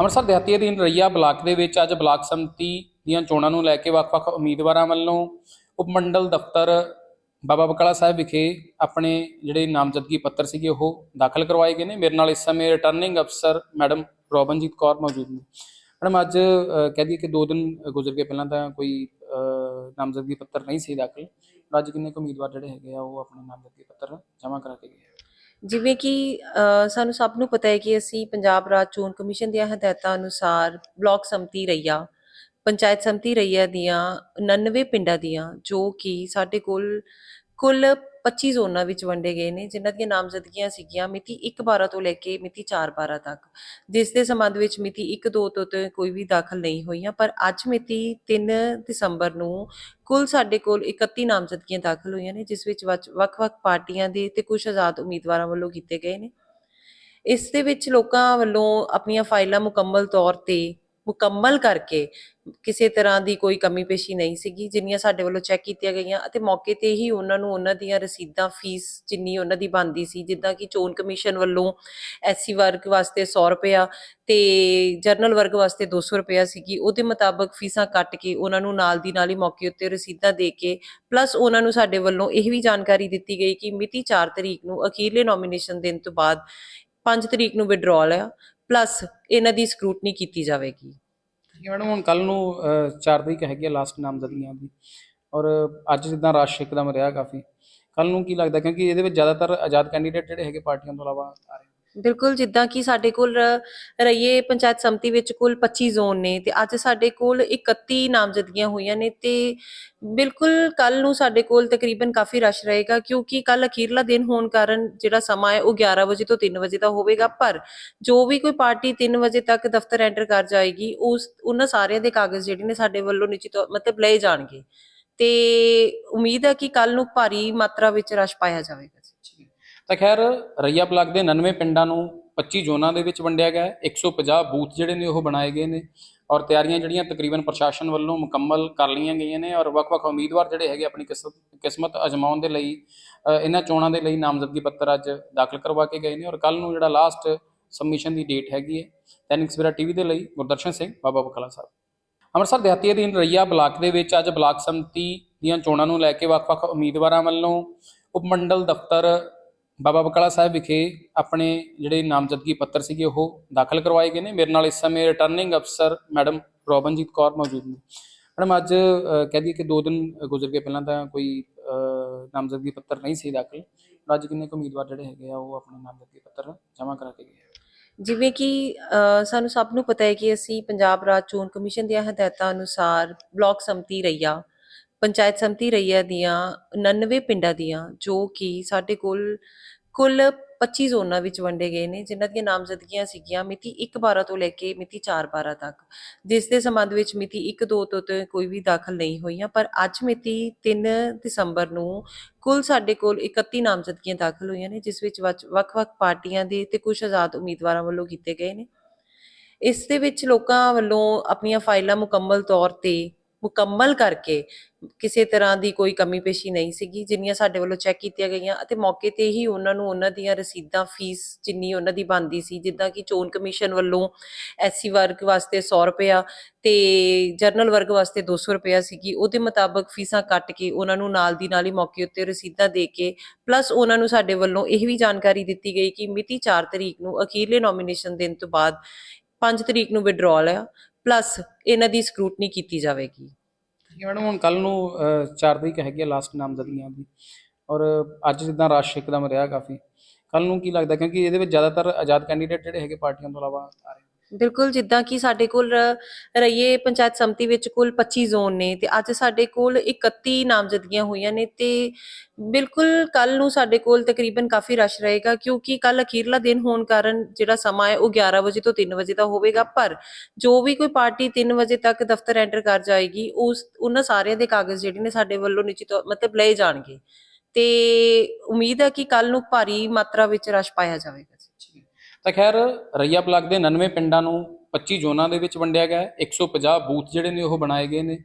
ਅੰਮ੍ਰਿਤਸਰ ਦਿਹਾਤੀ ਅਧੀਨ ਰਈਆ ਬਲਾਕ ਦੇ ਵਿੱਚ ਅੱਜ ਬਲਾਕ ਸੰਮਤੀ ਦੀਆਂ ਚੋਣਾਂ ਨੂੰ ਲੈ ਕੇ ਵੱਖ-ਵੱਖ ਉਮੀਦਵਾਰਾਂ ਵੱਲੋਂ ਉਪ ਮੰਡਲ ਦਫ਼ਤਰ ਬਾਬਾ ਬਕਾਲਾ ਸਾਹਿਬ ਵਿਖੇ ਆਪਣੇ ਜਿਹੜੇ ਨਾਮਜ਼ਦਗੀ ਪੱਤਰ ਸੀਗੇ ਉਹ ਦਾਖਲ ਕਰਵਾਏ ਗਏ ਨੇ। ਮੇਰੇ ਨਾਲ ਇਸ ਸਮੇਂ ਰਿਟਰਨਿੰਗ ਅਫਸਰ ਮੈਡਮ ਰੋਬਨਜੀਤ ਕੌਰ ਮੌਜੂਦ ਨੇ। ਮੈਡਮ, ਅੱਜ ਕਹਿ ਦਈਏ ਕਿ 2 ਦਿਨ ਗੁਜ਼ਰ ਗਏ, ਪਹਿਲਾਂ ਤਾਂ ਕੋਈ ਨਾਮਜ਼ਦਗੀ ਪੱਤਰ ਨਹੀਂ ਸੀ ਦਾਖਲ। ਪਰ ਅੱਜ ਕਿੰਨੇ ਕੁ ਉਮੀਦਵਾਰ ਜਿਹੜੇ ਹੈਗੇ ਆ, ਉਹ ਆਪਣੇ ਨਾਮਜ਼ਦਗੀ ਪੱਤਰ ਜਮ੍ਹਾਂ ਕਰਾ ਕੇ ਗਏ ਜਿਵੇਂ ਕਿ ਅ, ਸਾਨੂੰ ਸਭ ਨੂੰ ਪਤਾ ਹੈ ਕਿ ਅਸੀਂ ਪੰਜਾਬ ਰਾਜ ਚੋਣ ਕਮਿਸ਼ਨ ਦੀਆਂ ਹਦਾਇਤਾਂ ਅਨੁਸਾਰ ਬਲਾਕ ਸੰਮਤੀ ਰਈਆ ਪੰਚਾਇਤ ਸੰਮਤੀ ਰਈਆ ਦੀਆਂ 99 ਪਿੰਡਾਂ ਦੀਆਂ ਜੋ ਕਿ ਸਾਡੇ ਕੋਲ ਕੁੱਲ 25 ਜ਼ੋਨਾਂ ਵਿੱਚ ਵੰਡੇ ਗਏ ਨੇ, ਜਿਨ੍ਹਾਂ ਦੀਆਂ ਨਾਮਜ਼ਦਗੀਆਂ ਸੀਗੀਆਂ ਮਿਤੀ 1/12 ਤੋਂ ਲੈ ਕੇ ਮਿਤੀ 4/12 ਤੱਕ। ਜਿਸ ਦੇ ਸੰਬੰਧ ਵਿੱਚ ਮਿਤੀ 1-2 ਤੋਂ ਕੋਈ ਵੀ ਦਾਖਲ ਨਹੀਂ ਹੋਈਆਂ, ਪਰ ਅੱਜ ਮਿਤੀ 3 ਦਸੰਬਰ ਨੂੰ ਕੁੱਲ ਸਾਡੇ ਕੋਲ 31 ਨਾਮਜ਼ਦਗੀਆਂ ਦਾਖਲ ਹੋਈਆਂ ਨੇ, ਜਿਸ ਵਿੱਚ ਵੱਖ-ਵੱਖ ਪਾਰਟੀਆਂ ਦੇ ਤੇ ਕੁਝ ਆਜ਼ਾਦ ਉਮੀਦਵਾਰਾਂ ਵੱਲੋਂ ਕੀਤੇ ਗਏ ਨੇ। ਇਸ ਦੇ ਵਿੱਚ ਲੋਕਾਂ ਵੱਲੋਂ ਆਪਣੀਆਂ ਫਾਈਲਾਂ ਮੁਕੰਮਲ ਤੌਰ ਤੇ ਮੁਕੰਮਲ ਕਰਕੇ ਕਿਸੇ ਤਰ੍ਹਾਂ ਦੀ ਕੋਈ ਕਮੀ ਪੇਸ਼ੀ ਨਹੀਂ ਸੀਗੀ, ਜਿੰਨੀਆਂ ਸਾਡੇ ਵੱਲੋਂ ਚੈੱਕ ਕੀਤੀਆਂ ਗਈਆਂ ਅਤੇ ਮੌਕੇ ਤੇ ਹੀ ਉਹਨਾਂ ਨੂੰ ਉਹਨਾਂ ਦੀਆਂ ਰਸੀਦਾਂ, ਫੀਸ ਜਿੰਨੀ ਉਹਨਾਂ ਦੀ ਬਣਦੀ ਸੀ, ਜਿੱਦਾਂ ਕਿ ਚੋਣ ਕਮਿਸ਼ਨ ਵੱਲੋਂ ਐਸਸੀ ਵਰਗ ਵਾਸਤੇ 100 ਰੁਪਇਆ ਤੇ ਜਰਨਲ ਵਰਗ ਵਾਸਤੇ 200 ਰੁਪਇਆ ਸੀਗੀ, ਉਹਦੇ ਮੁਤਾਬਕ ਫੀਸਾਂ ਕੱਟ ਕੇ ਉਹਨਾਂ ਨੂੰ ਨਾਲ ਦੀ ਨਾਲ ਹੀ ਮੌਕੇ ਉੱਤੇ ਰਸੀਦਾਂ ਦੇ ਕੇ, ਪਲੱਸ ਉਹਨਾਂ ਨੂੰ ਸਾਡੇ ਵੱਲੋਂ ਇਹ ਵੀ ਜਾਣਕਾਰੀ ਦਿੱਤੀ ਗਈ ਕਿ ਮਿਤੀ 4 ਤਰੀਕ ਨੂੰ ਅਖੀਰਲੇ ਨੋਮੀਨੇਸ਼ਨ ਦਿਨ ਤੋਂ ਬਾਅਦ 5 ਤਰੀਕ ਨੂੰ ਵਿਡਰਾਅਲ ਆ ਪਲੱਸ ਇਹਨਾਂ ਦੀ ਸਕਰੂਟਨੀ ਕੀਤੀ ਜਾਵੇਗੀ। ਠੀਕ ਹੈ ਮੈਡਮ, ਹੁਣ ਕੱਲ ਨੂੰ 4 ਤਰੀਕ ਹੈਗੀ ਆ ਲਾਸਟ ਨਾਮਜ਼ਦਗੀਆਂ ਦੀ। ਔਰ ਅੱਜ ਜਿੱਦਾਂ ਰਾਸ਼ ਇੱਕਦਮ ਰਿਹਾ ਕਾਫੀ। ਕੱਲ ਨੂੰ ਕੀ ਲੱਗਦਾ, ਕਿਉਂਕਿ ਇਹਦੇ ਵਿੱਚ ਜ਼ਿਆਦਾਤਰ ਆਜ਼ਾਦ ਕੈਂਡੀਡੇਟ ਜਿਹੜੇ ਹੈਗੇ ਪਾਰਟੀਆਂ ਤੋਂ ਇਲਾਵਾ ਆ ਰਹੇ ਬਿਲਕੁਲ, ਜਿੱਦਾਂ ਕਿ ਸਾਡੇ ਕੋਲ ਰ- ਰਈਏ ਪੰਚਾਇਤ ਸਮਿਤੀ ਵਿੱਚ ਕੁੱਲ 25 ਜ਼ੋਨ ਨੇ ਤੇ ਅੱਜ ਸਾਡੇ ਕੋਲ 31 ਨਾਮਜ਼ਦਗੀਆਂ ਹੋਈਆਂ ਨੇ ਤੇ ਬਿਲਕੁਲ ਕੱਲ ਨੂੰ ਸਾਡੇ ਕੋਲ ਤਕਰੀਬਨ ਕਾਫੀ ਰਸ਼ ਰਹੇਗਾ ਕਿਉਂਕਿ ਕੱਲ ਅਖੀਰਲਾ ਦਿਨ ਹੋਣ ਕਾਰਨ ਜਿਹੜਾ ਸਮਾਂ ਹੈ ਉਹ 11 ਵਜੇ ਤੋਂ 3 ਵਜੇ ਦਾ ਹੋਵੇਗਾ, ਪਰ ਜੋ ਵੀ ਕੋਈ ਪਾਰਟੀ 3 ਵਜੇ ਤੱਕ ਦਫ਼ਤਰ ਐਂਟਰ ਕਰ ਜਾਏਗੀ, ਉਸ, ਉਹਨਾਂ ਸਾਰਿਆਂ ਦੇ ਕਾਗਜ਼ ਜਿਹੜੇ ਨੇ ਸਾਡੇ ਵੱਲੋਂ ਨਿਸ਼ਚਿਤ ਤੌਰ- ਮਤਲਬ ਲਏ ਜਾਣਗੇ ਤੇ ਉਮੀਦ ਹੈ ਕਿ ਕੱਲ ਨੂੰ ਭਾਰੀ ਮਾਤਰਾ ਵਿੱਚ ਰਸ਼ ਪਾਇਆ ਜਾਵੇਗਾ। ਤਾਂ ਖੈਰ, ਰਈਆ ਬਲਾਕ ਦੇ 99 ਪਿੰਡਾਂ ਨੂੰ 25 ਜ਼ੋਨਾਂ ਦੇ ਵਿੱਚ ਵੰਡਿਆ ਗਿਆ ਹੈ। 150 ਬੂਥ ਜਿਹੜੇ ਨੇ, ਉਹ ਬਣਾਏ ਗਏ ਨੇ ਔਰ ਤਿਆਰੀਆਂ ਜਿਹੜੀਆਂ ਤਕਰੀਬਨ ਪ੍ਰਸ਼ਾਸਨ ਵੱਲੋਂ ਮੁਕੰਮਲ ਕਰ ਲਈਆਂ ਗਈਆਂ ਨੇ ਔਰ ਵੱਖ-ਵੱਖ ਉਮੀਦਵਾਰ ਜਿਹੜੇ ਹੈਗੇ ਆਪਣੀ ਕਿਸਮਤ ਕਿਸਮਤ ਅਜਮਾਉਣ ਦੇ ਲਈ ਇਹਨਾਂ ਚੋਣਾਂ ਦੇ ਲਈ ਨਾਮਜ਼ਦਗੀ ਪੱਤਰ ਅੱਜ ਦਾਖਲ ਕਰਵਾ ਕੇ ਗਏ ਨੇ ਔਰ ਕੱਲ ਨੂੰ ਜਿਹੜਾ ਲਾਸਟ ਸਬਮਿਸ਼ਨ ਦੀ ਡੇਟ ਹੈਗੀ ਹੈ ਤੈਨਿਕ ਸਵੇਰਾ ਟੀਵੀ ਦੇ ਲਈ ਗੁਰਦਰਸ਼ਨ ਸਿੰਘ, ਬਾਬਾ ਬਕਾਲਾ ਸਾਹਿਬ। ਅੰਮ੍ਰਿਤਸਰ ਦਿਹਾਤੀ ਅਧੀਨ ਰਈਆ ਬਲਾਕ ਦੇ ਵਿੱਚ ਅੱਜ ਬਲਾਕ ਸੰਮਤੀ ਦੀਆਂ ਚੋਣਾਂ ਨੂੰ ਲੈ ਕੇ ਵੱਖ-ਵੱਖ ਉਮੀਦਵਾਰਾਂ ਵੱਲੋਂ ਉਪ ਮੰਡਲ ਦਫ਼ਤਰ ਬਾਬਾ ਬਕਾਲਾ ਸਾਹਿਬ ਵਿਖੇ ਆਪਣੇ ਜਿਹੜੇ ਨਾਮਜ਼ਦਗੀ ਪੱਤਰ ਸੀਗੇ ਉਹ ਦਾਖਲ ਕਰਵਾਏ ਗਏ ਨੇ। ਮੇਰੇ ਨਾਲ ਇਸ ਸਮੇਂ ਰਿਟਰਨਿੰਗ ਅਫਸਰ ਮੈਡਮ ਰੋਬਨਜੀਤ ਕੌਰ ਮੌਜੂਦ ਨੇ। ਮੈਡਮ, ਅੱਜ ਕਹਿ ਦਈਏ ਕਿ 2 ਦਿਨ ਗੁਜ਼ਰ ਗਏ। ਪਹਿਲਾਂ ਤਾਂ ਕੋਈ ਨਾਮਜ਼ਦਗੀ ਪੱਤਰ ਨਹੀਂ ਸੀ ਦਾਖਲ। ਅੱਜ ਕਿੰਨੇ ਕੁ ਉਮੀਦਵਾਰ ਜਿਹੜੇ ਹੈਗੇ ਆ, ਉਹ ਆਪਣੇ ਨਾਮਜ਼ਦਗੀ ਪੱਤਰ ਜਮ੍ਹਾਂ ਕਰਾ ਕੇ ਗਏ ਜਿਵੇਂ ਕਿ ਸਾਨੂੰ ਸਭ ਨੂੰ ਪਤਾ ਹੈ ਕਿ ਅਸੀਂ ਪੰਜਾਬ ਰਾਜ ਚੋਣ ਕਮਿਸ਼ਨ ਦੀਆਂ ਹਦਾਇਤਾਂ ਅਨੁਸਾਰ ਬਲਾਕ ਸੰਮਤੀ ਰਈਆ ਪੰਚਾਇਤ ਸਮਿਤੀ ਰਈਆ ਦੀਆਂ 99 ਪਿੰਡਾਂ ਦੀਆਂ, ਜੋ ਕਿ ਸਾਡੇ ਕੋਲ ਕੁੱਲ 25 ਜ਼ੋਨਾਂ ਵਿੱਚ ਵੰਡੇ ਗਏ ਨੇ, ਜਿਨ੍ਹਾਂ ਦੀਆਂ ਨਾਮਜ਼ਦਗੀਆਂ ਸੀਗੀਆਂ ਮਿਤੀ 1/12 ਤੋਂ ਲੈ ਕੇ ਮਿਤੀ 4/12 ਤੱਕ, ਜਿਸ ਦੇ ਸੰਬੰਧ ਵਿੱਚ ਮਿਤੀ 1-2 ਤੋਂ ਤੇ ਕੋਈ ਵੀ ਦਾਖਲ ਨਹੀਂ ਹੋਈਆਂ, ਪਰ ਅੱਜ ਮਿਤੀ 3 ਦਸੰਬਰ ਨੂੰ ਕੁੱਲ ਸਾਡੇ ਕੋਲ 31 ਨਾਮਜ਼ਦਗੀਆਂ ਦਾਖਲ ਹੋਈਆਂ ਨੇ, ਜਿਸ ਵਿੱਚ ਵੱਖ-ਵੱਖ ਪਾਰਟੀਆਂ ਦੇ ਤੇ ਕੁਝ ਆਜ਼ਾਦ ਉਮੀਦਵਾਰਾਂ ਵੱਲੋਂ ਕੀਤੇ ਗਏ ਨੇ। ਇਸ ਦੇ ਵਿੱਚ ਲੋਕਾਂ ਵੱਲੋਂ ਆਪਣੀਆਂ ਫਾਈਲਾਂ ਮੁਕੰਮਲ ਤੌਰ ਤੇ ਮੁਕੰਮਲ ਕਰਕੇ ਕਿਸੇ ਤਰ੍ਹਾਂ ਦੀ ਕੋਈ ਕਮੀ ਪੇਸ਼ੀ ਨਹੀਂ ਸੀਗੀ, ਜਿੰਨੀਆਂ ਸਾਡੇ ਵੱਲੋਂ ਚੈੱਕ ਕੀਤੀਆਂ ਗਈਆਂ ਅਤੇ ਮੌਕੇ ਤੇ ਹੀ ਉਹਨਾਂ ਨੂੰ ਉਹਨਾਂ ਦੀਆਂ ਰਸੀਦਾਂ ਫੀਸ ਜਿੰਨੀ ਉਹਨਾਂ ਦੀ ਬਣਦੀ ਸੀ, ਜਿੱਦਾਂ ਕਿ ਚੋਣ ਕਮਿਸ਼ਨ ਵੱਲੋਂ ਐਸਸੀ ਵਰਗ ਵਾਸਤੇ 100 ਰੁਪਇਆ ਤੇ ਜਰਨਲ ਵਰਗ ਵਾਸਤੇ 200 ਰੁਪਇਆ ਸੀਗੀ, ਉਹਦੇ ਮੁਤਾਬਕ ਫੀਸਾਂ ਕੱਟ ਕੇ ਉਹਨਾਂ ਨੂੰ ਨਾਲ ਦੀ ਨਾਲ ਹੀ ਮੌਕੇ ਉੱਤੇ ਰਸੀਦਾਂ ਦੇ ਕੇ ਪਲੱਸ ਉਹਨਾਂ ਨੂੰ ਸਾਡੇ ਵੱਲੋਂ ਇਹ ਵੀ ਜਾਣਕਾਰੀ ਦਿੱਤੀ ਗਈ ਕਿ ਮਿਤੀ 4 ਤਰੀਕ ਨੂੰ ਅਖੀਰਲੇ ਨੋਮੀਨੇਸ਼ਨ ਦਿਨ ਤੋਂ ਬਾਅਦ 5 ਤਰੀਕ ਨੂੰ ਵਿਡਰਾਅਲ ਆ ਪਲੱਸ ਇਹਨਾਂ ਦੀ ਸਕਰੂਟਨੀ ਕੀਤੀ ਜਾਵੇਗੀ। ਠੀਕ ਹੈ ਮੈਡਮ ਹੁਣ ਕੱਲ ਨੂੰ 4 ਤਰੀਕ ਹੈਗੀ ਆ ਲਾਸਟ ਨਾਮਜ਼ਦਗੀਆਂ ਦੀ। ਔਰ ਅੱਜ ਜਿੱਦਾਂ ਰਾਸ਼ ਇੱਕਦਮ ਰਿਹਾ ਕਾਫੀ। ਕੱਲ ਨੂੰ ਕੀ ਲੱਗਦਾ, ਕਿਉਂਕਿ ਇਹਦੇ ਵਿੱਚ ਜ਼ਿਆਦਾਤਰ ਆਜ਼ਾਦ ਕੈਂਡੀਡੇਟ ਜਿਹੜੇ ਹੈਗੇ ਪਾਰਟੀਆਂ ਤੋਂ ਇਲਾਵਾ ਆ ਰਹੇ ਬਿਲਕੁਲ ਜਿੱਦਾਂ ਕਿ ਸਾਡੇ ਕੋਲ ਰ- ਰਈਏ ਪੰਚਾਇਤ ਸਮਿਤੀ ਵਿੱਚ ਕੁੱਲ 25 ਜ਼ੋਨ ਨੇ ਤੇ ਅੱਜ ਸਾਡੇ ਕੋਲ 31 ਨਾਮਜ਼ਦਗੀਆਂ ਹੋਈਆਂ ਨੇ ਤੇ ਬਿਲਕੁਲ ਕੱਲ ਨੂੰ ਸਾਡੇ ਕੋਲ ਤਕਰੀਬਨ ਕਾਫੀ ਰਸ਼ ਰਹੇਗਾ ਕਿਉਂਕਿ ਕੱਲ ਅਖੀਰਲਾ ਦਿਨ ਹੋਣ ਕਾਰਨ ਜਿਹੜਾ ਸਮਾਂ ਹੈ ਉਹ 11 ਵਜੇ ਤੋਂ 3 ਵਜੇ ਦਾ ਹੋਵੇਗਾ, ਪਰ ਜੋ ਵੀ ਕੋਈ ਪਾਰਟੀ 3 ਵਜੇ ਤੱਕ ਦਫ਼ਤਰ ਐਂਟਰ ਕਰ ਜਾਏਗੀ, ਉਸ, ਉਹਨਾਂ ਸਾਰਿਆਂ ਦੇ ਕਾਗਜ਼ ਜਿਹੜੇ ਨੇ ਸਾਡੇ ਵੱਲੋਂ ਨਿਸ਼ਚਿਤ ਤੌਰ- ਮਤਲਬ ਲਏ ਜਾਣਗੇ ਤੇ ਉਮੀਦ ਹੈ ਕਿ ਕੱਲ ਨੂੰ ਭਾਰੀ ਮਾਤਰਾ ਵਿੱਚ ਰਸ਼ ਪਾਇਆ ਜਾਵੇਗਾ। ਤਾਂ ਖੈਰ ਰਈਆ ਬਲਾਕ ਦੇ 99 ਪਿੰਡਾਂ ਨੂੰ 25 ਜ਼ੋਨਾਂ ਦੇ ਵਿੱਚ ਵੰਡਿਆ ਗਿਆ ਹੈ 150 ਬੂਥ ਜਿਹੜੇ ਨੇ ਉਹ ਬਣਾਏ ਗਏ ਨੇ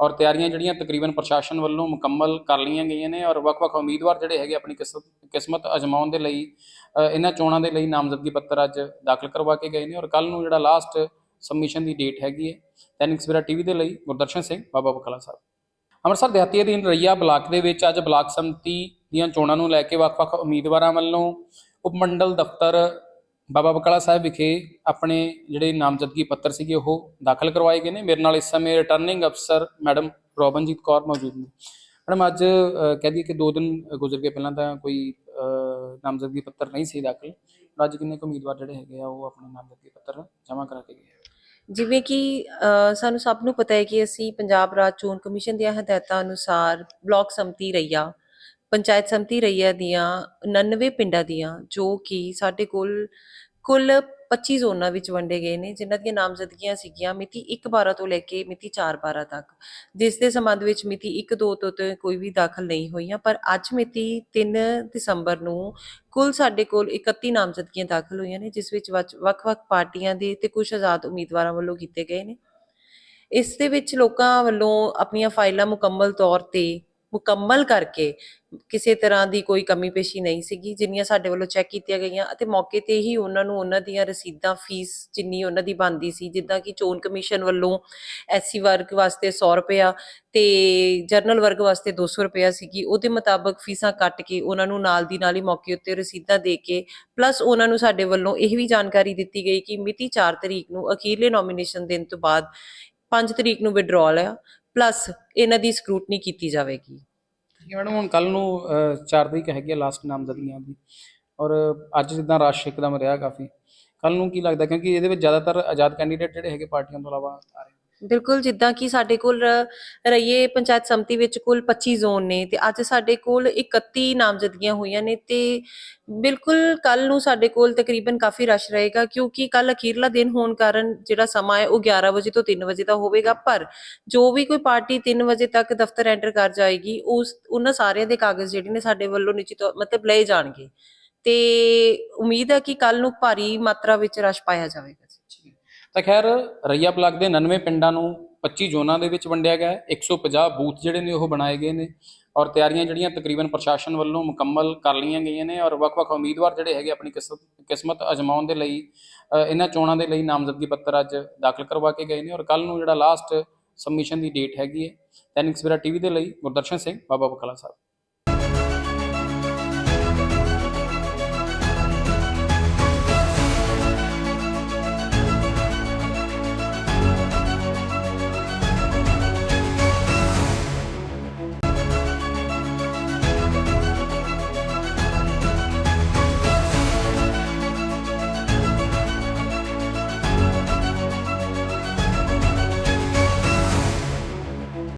ਔਰ ਤਿਆਰੀਆਂ ਜਿਹੜੀਆਂ ਤਕਰੀਬਨ ਪ੍ਰਸ਼ਾਸਨ ਵੱਲੋਂ ਮੁਕੰਮਲ ਕਰ ਲਈਆਂ ਗਈਆਂ ਨੇ ਔਰ ਵੱਖ-ਵੱਖ ਉਮੀਦਵਾਰ ਜਿਹੜੇ ਹੈਗੇ ਆਪਣੀ ਕਿਸਮਤ ਕਿਸਮਤ ਅਜਮਾਉਣ ਦੇ ਲਈ ਇਹਨਾਂ ਚੋਣਾਂ ਦੇ ਲਈ ਨਾਮਜ਼ਦਗੀ ਪੱਤਰ ਅੱਜ ਦਾਖਲ ਕਰਵਾ ਕੇ ਗਏ ਨੇ ਔਰ ਕੱਲ ਨੂੰ ਜਿਹੜਾ ਲਾਸਟ ਸਬਮਿਸ਼ਨ ਦੀ ਡੇਟ ਹੈਗੀ ਹੈ, ਦੈਨਿਕ ਸਵੇਰਾ ਟੀਵੀ ਦੇ ਲਈ ਗੁਰਦਰਸ਼ਨ ਸਿੰਘ ਬਾਬਾ ਬਕਾਲਾ ਸਾਹਿਬ। ਅੰਮ੍ਰਿਤਸਰ ਦਿਹਾਤੀ ਅਧੀਨ ਰਈਆ ਬਲਾਕ ਦੇ ਵਿੱਚ ਅੱਜ ਬਲਾਕ ਸੰਮਤੀ ਦੀਆਂ ਚੋਣਾਂ ਨੂੰ ਲੈ ਕੇ ਵੱਖ-ਵੱਖ ਉਮੀਦਵਾਰਾਂ ਵੱਲੋਂ ਉਪ ਮੰਡਲ ਦਫ਼ਤਰ ਬਾਬਾ ਬਕਾਲਾ ਸਾਹਿਬ ਵਿਖੇ ਆਪਣੇ ਜਿਹੜੇ ਨਾਮਜ਼ਦਗੀ ਪੱਤਰ ਸੀਗੇ, ਉਹ ਦਾਖਲ ਕਰਵਾਏ ਗਏ ਨੇ। ਮੇਰੇ ਨਾਲ ਇਸ ਸਮੇਂ ਰਿਟਰਨਿੰਗ ਅਫਸਰ ਮੈਡਮ ਰੋਬਨਜੀਤ ਕੌਰ ਮੌਜੂਦ ਨੇ। ਮੈਡਮ, ਅੱਜ ਕਹਿ ਦਈਏ ਕਿ 2 ਦਿਨ ਗੁਜ਼ਰ ਗਏ। ਪਹਿਲਾਂ ਤਾਂ ਕੋਈ ਨਾਮਜ਼ਦਗੀ ਪੱਤਰ ਨਹੀਂ ਸੀ ਦਾਖਲ। ਅੱਜ ਕਿੰਨੇ ਕੁ ਉਮੀਦਵਾਰ ਜਿਹੜੇ ਹੈਗੇ ਆ, ਉਹ ਆਪਣੇ ਨਾਮਜ਼ਦਗੀ ਪੱਤਰ ਜਮ੍ਹਾਂ ਕਰਾ ਕੇ ਗਏ ਜਿਵੇਂ ਕਿ ਸਾਨੂੰ ਸਭ ਨੂੰ ਪਤਾ ਹੈ ਕਿ ਅਸੀਂ ਪੰਜਾਬ ਰਾਜ ਚੋਣ ਕਮਿਸ਼ਨ ਦੀਆਂ ਹਦਾਇਤਾਂ ਅਨੁਸਾਰ ਬਲਾਕ ਸੰਮਤੀ ਰਈਆ ਪੰਚਾਇਤ ਸਮਿਤੀ ਰਈਆ ਦੀਆਂ 99 ਪਿੰਡਾਂ ਦੀਆਂ, ਜੋ ਕਿ ਸਾਡੇ ਕੋਲ ਕੁੱਲ 25 ਜ਼ੋਨਾਂ ਵਿੱਚ ਵੰਡੇ ਗਏ ਨੇ, ਜਿਨ੍ਹਾਂ ਦੀਆਂ ਨਾਮਜ਼ਦਗੀਆਂ ਸੀਗੀਆਂ ਮਿਤੀ 1/12 ਤੋਂ ਲੈ ਕੇ ਮਿਤੀ 4/12 ਤੱਕ। ਜਿਸ ਦੇ ਸੰਬੰਧ ਵਿੱਚ ਮਿਤੀ 1-2 ਤੋਂ ਤੇ ਕੋਈ ਵੀ ਦਾਖਲ ਨਹੀਂ ਹੋਈਆਂ, ਪਰ ਅੱਜ ਮਿਤੀ 3 ਦਸੰਬਰ ਨੂੰ ਕੁੱਲ ਸਾਡੇ ਕੋਲ 31 ਨਾਮਜ਼ਦਗੀਆਂ ਦਾਖਲ ਹੋਈਆਂ ਨੇ, ਜਿਸ ਵਿੱਚ ਵੱਖ-ਵੱਖ ਪਾਰਟੀਆਂ ਦੇ ਤੇ ਕੁਝ ਆਜ਼ਾਦ ਉਮੀਦਵਾਰਾਂ ਵੱਲੋਂ ਕੀਤੇ ਗਏ ਨੇ। ਇਸ ਦੇ ਵਿੱਚ ਲੋਕਾਂ ਵੱਲੋਂ ਆਪਣੀਆਂ ਫਾਈਲਾਂ ਮੁਕੰਮਲ ਤੌਰ ਤੇ ਮੁਕੰਮਲ ਕਰਕੇ ਕਿਸੇ ਤਰ੍ਹਾਂ ਦੀ ਕੋਈ ਕਮੀ ਪੇਸ਼ੀ ਨਹੀਂ ਸੀਗੀ, ਜਿੰਨੀਆਂ ਸਾਡੇ ਵੱਲੋਂ ਚੈੱਕ ਕੀਤੀਆਂ ਗਈਆਂ ਅਤੇ ਮੌਕੇ ਤੇ ਹੀ ਉਹਨਾਂ ਨੂੰ ਉਹਨਾਂ ਦੀਆਂ ਰਸੀਦਾਂ ਫੀਸ ਜਿੰਨੀ ਉਹਨਾਂ ਦੀ ਬਣਦੀ ਸੀ, ਜਿੱਦਾਂ ਕਿ ਚੋਣ ਕਮਿਸ਼ਨ ਵੱਲੋਂ ਐਸਸੀ ਵਰਗ ਵਾਸਤੇ 100 ਰੁਪਇਆ ਤੇ ਜਰਨਲ ਵਰਗ ਵਾਸਤੇ 200 ਰੁਪਇਆ ਸੀਗੀ, ਉਹਦੇ ਮੁਤਾਬਕ ਫੀਸਾਂ ਕੱਟ ਕੇ ਉਹਨਾਂ ਨੂੰ ਨਾਲ ਦੀ ਨਾਲ ਹੀ ਮੌਕੇ ਉੱਤੇ ਰਸੀਦਾਂ ਦੇ ਕੇ ਪਲੱਸ ਉਹਨਾਂ ਨੂੰ ਸਾਡੇ ਵੱਲੋਂ ਇਹ ਵੀ ਜਾਣਕਾਰੀ ਦਿੱਤੀ ਗਈ ਕਿ ਮਿਤੀ 4 ਤਰੀਕ ਨੂੰ ਅਖੀਰਲੇ ਨੋਮੀਨੇਸ਼ਨ ਦਿਨ ਤੋਂ ਬਾਅਦ 5 ਤਰੀਕ ਨੂੰ ਵਿਡਰਾਅਲ ਆ ਪਲੱਸ ਇਹਨਾਂ ਦੀ ਸਕਰੂਟਨੀ ਕੀਤੀ ਜਾਵੇਗੀ। ਠੀਕ ਹੈ ਮੈਡਮ, ਹੁਣ ਕੱਲ ਨੂੰ 4 ਤਰੀਕ ਹੈਗੀ ਆ ਲਾਸਟ ਨਾਮਜ਼ਦਗੀਆਂ ਦੀ। ਔਰ ਅੱਜ ਜਿੱਦਾਂ ਰਸ਼ ਇੱਕਦਮ ਰਿਹਾ ਕਾਫੀ। ਕੱਲ ਨੂੰ ਕੀ ਲੱਗਦਾ, ਕਿਉਂਕਿ ਇਹਦੇ ਵਿੱਚ ਜ਼ਿਆਦਾਤਰ ਆਜ਼ਾਦ ਕੈਂਡੀਡੇਟ ਜਿਹੜੇ ਹੈਗੇ ਪਾਰਟੀਆਂ ਤੋਂ ਇਲਾਵਾ ਆ ਰਹੇ ਬਿਲਕੁਲ ਜਿੱਦਾਂ ਕਿ ਸਾਡੇ ਕੋਲ ਰ- ਰਈਏ ਪੰਚਾਇਤ ਸਮਿਤੀ ਵਿੱਚ ਕੁੱਲ 25 ਜ਼ੋਨ ਨੇ ਤੇ ਅੱਜ ਸਾਡੇ ਕੋਲ 31 ਨਾਮਜ਼ਦਗੀਆਂ ਹੋਈਆਂ ਨੇ ਤੇ ਬਿਲਕੁਲ ਕੱਲ ਨੂੰ ਸਾਡੇ ਕੋਲ ਤਕਰੀਬਨ ਕਾਫੀ ਰਸ਼ ਰਹੇਗਾ ਕਿਉਂਕਿ ਕੱਲ ਅਖੀਰਲਾ ਦਿਨ ਹੋਣ ਕਾਰਨ ਜਿਹੜਾ ਸਮਾਂ ਹੈ ਉਹ 11 ਵਜੇ ਤੋਂ 3 ਵਜੇ ਦਾ ਹੋਵੇਗਾ, ਪਰ ਜੋ ਵੀ ਕੋਈ ਪਾਰਟੀ 3 ਵਜੇ ਤੱਕ ਦਫ਼ਤਰ ਐਂਟਰ ਕਰ ਜਾਏਗੀ, ਉਸ, ਉਹਨਾਂ ਸਾਰਿਆਂ ਦੇ ਕਾਗਜ਼ ਜਿਹੜੇ ਨੇ ਸਾਡੇ ਵੱਲੋਂ ਨਿਸ਼ਚਿਤ ਤੌਰ- ਮਤਲਬ ਲਏ ਜਾਣਗੇ ਤੇ ਉਮੀਦ ਹੈ ਕਿ ਕੱਲ ਨੂੰ ਭਾਰੀ ਮਾਤਰਾ ਵਿੱਚ ਰਸ਼ ਪਾਇਆ ਜਾਵੇਗਾ। ਤਾਂ ਖੈਰ, ਰਈਆ ਬਲਾਕ ਦੇ 99 ਪਿੰਡਾਂ ਨੂੰ 25 ਜ਼ੋਨਾਂ ਦੇ ਵਿੱਚ ਵੰਡਿਆ ਗਿਆ ਹੈ 150 ਬੂਥ ਜਿਹੜੇ ਨੇ ਉਹ ਬਣਾਏ ਗਏ ਨੇ ਔਰ ਤਿਆਰੀਆਂ ਜਿਹੜੀਆਂ ਤਕਰੀਬਨ ਪ੍ਰਸ਼ਾਸਨ ਵੱਲੋਂ ਮੁਕੰਮਲ ਕਰ ਲਈਆਂ ਗਈਆਂ ਨੇ ਔਰ ਵੱਖ-ਵੱਖ ਉਮੀਦਵਾਰ ਜਿਹੜੇ ਹੈਗੇ ਆਪਣੀ ਕਿਸਮਤ ਕਿਸਮਤ ਅਜਮਾਉਣ ਦੇ ਲਈ ਇਹਨਾਂ ਚੋਣਾਂ ਦੇ ਲਈ ਨਾਮਜ਼ਦਗੀ ਪੱਤਰ ਅੱਜ ਦਾਖਲ ਕਰਵਾ ਕੇ ਗਏ ਨੇ ਔਰ ਕੱਲ ਨੂੰ ਜਿਹੜਾ ਲਾਸਟ ਸਬਮਿਸ਼ਨ ਦੀ ਡੇਟ ਹੈਗੀ ਹੈ, ਦੈਨਿਕ ਸਵੇਰਾ ਟੀਵੀ ਦੇ ਲਈ ਗੁਰਦਰਸ਼ਨ ਸਿੰਘ ਬਾਬਾ ਬਕਾਲਾ ਸਾਹਿਬ।